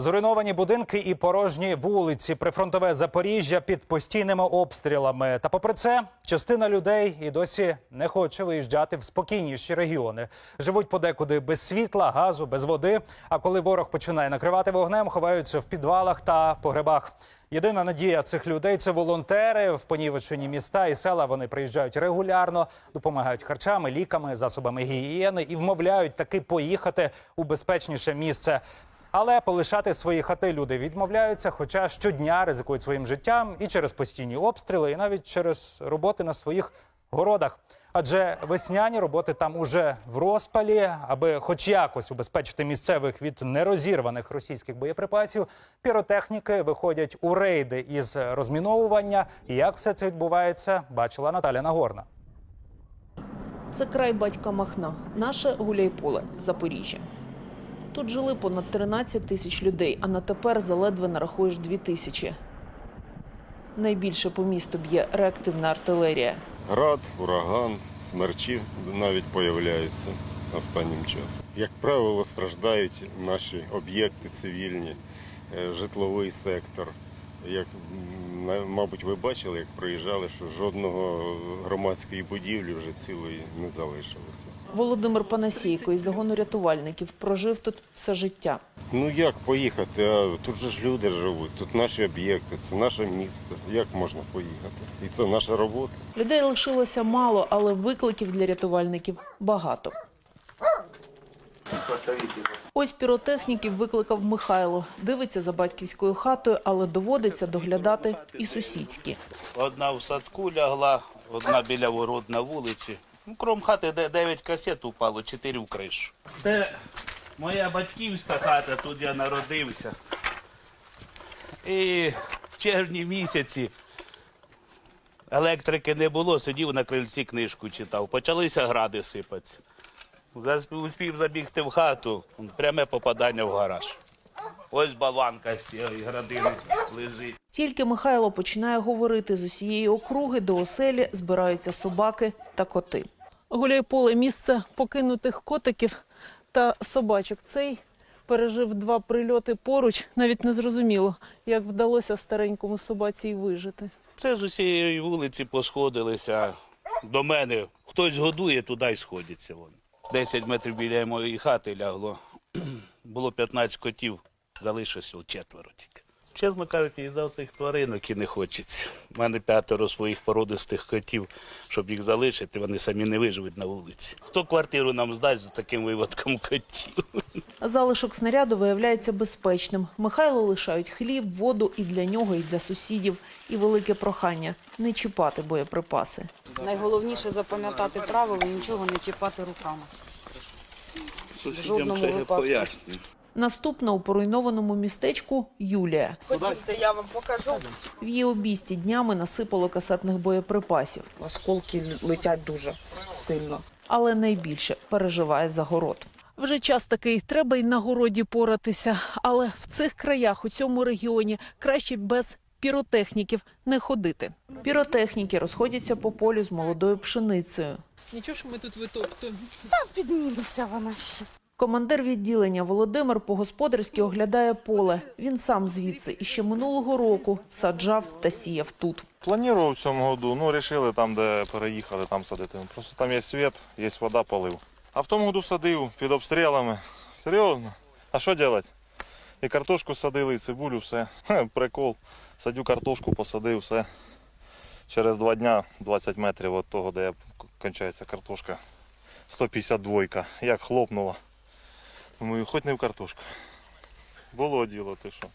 Зруйновані будинки і порожні вулиці, прифронтове Запоріжжя під постійними обстрілами. Та попри це, частина людей і досі не хоче виїжджати в спокійніші регіони. Живуть подекуди без світла, газу, без води. А коли ворог починає накривати вогнем, ховаються в підвалах та погребах. Єдина надія цих людей це волонтери в понівечені міста і села. Вони приїжджають регулярно, допомагають харчами, ліками, засобами гігієни і вмовляють таки поїхати у безпечніше місце. Але полишати свої хати люди відмовляються, хоча щодня ризикують своїм життям і через постійні обстріли, і навіть через роботи на своїх городах. Адже весняні роботи там уже в розпалі, аби хоч якось убезпечити місцевих від нерозірваних російських боєприпасів, піротехніки виходять у рейди із розміновування. І як все це відбувається, бачила Наталя Нагорна. Це край батька Махна, наше гуляйполе, Запоріжжя. Тут жили понад 13 тисяч людей, а на тепер заледве нарахуєш 2 тисячі. Найбільше по місту б'є реактивна артилерія. Град, ураган, смерчі навіть появляються останнім часом. Як правило, страждають наші об'єкти цивільні, е, житловий сектор. Як, мабуть, ви бачили, як проїжджали, що жодного громадської будівлі вже цілої не залишилося. Володимир Панасійко із загону рятувальників прожив тут все життя. Ну як поїхати? А тут же ж люди живуть, тут наші об'єкти, це наше місто. Як можна поїхати? І це наша робота. Людей лишилося мало, але викликів для рятувальників багато. Ось піротехніків викликав Михайло. Дивиться за батьківською хатою, але доводиться доглядати і сусідські. Одна в садку лягла, одна біля ворот на вулиці. Ну, крім хати, де 9 касет упало, 4 в кришу. Це моя батьківська хата, тут я народився. І в червні місяці електрики не було, сидів на крильці книжку читав. Почалися гради сипатися. Засп- Успів забігти в хату, пряме попадання в гараж. Ось баланка з цієї градини лежить. Тільки Михайло починає говорити з усієї округи до оселі збираються собаки та коти. Гуляйполе – місце покинутих котиків та собачок. Цей пережив два прильоти поруч. Навіть не зрозуміло, як вдалося старенькому собаці й вижити. Це з усієї вулиці посходилися до мене. Хтось годує, туди й сходяться. Вони. 10 метрів біля моєї хати лягло. Було 15 котів, залишилося четверо тільки. Чесно кажучи, із-за цих тваринок і не хочеться. У мене п'ятеро своїх породистих котів, щоб їх залишити, вони самі не виживуть на вулиці. Хто квартиру нам здасть за таким виводком котів? Залишок снаряду виявляється безпечним. Михайло лишають хліб, воду і для нього, і для сусідів. І велике прохання – не чіпати боєприпаси. Найголовніше запам'ятати правило нічого не чіпати руками. жодному випадку. Наступна у поруйнованому містечку Юлія. Ходімте, я вам покажу. В її обійсті днями насипало касетних боєприпасів. Осколки летять дуже сильно. але найбільше переживає за город. Вже час такий, треба й на городі поратися. Але в цих краях, у цьому регіоні, краще без піротехніків не ходити. Піротехніки розходяться по полю з молодою пшеницею. Нічого, що ми тут витоптуємо. Підніметься вона ще. Командир відділення Володимир по-господарськи оглядає поле. Він сам звідси і ще минулого року саджав та сіяв тут. Планував в цьому году, ну рішили там, де переїхали, там садити. Просто там є світ, є вода, полив. А в тому году садив під обстрілами. Серйозно. А що робити? І картошку садили, і цибулю, все. Хе, Прикол. Садю картошку, посадив, все. Через два дня 20 метрів від того, де кончається картошка. 152. Як хлопнула. Думаю, хоч не в картошку. Було діло, ти що.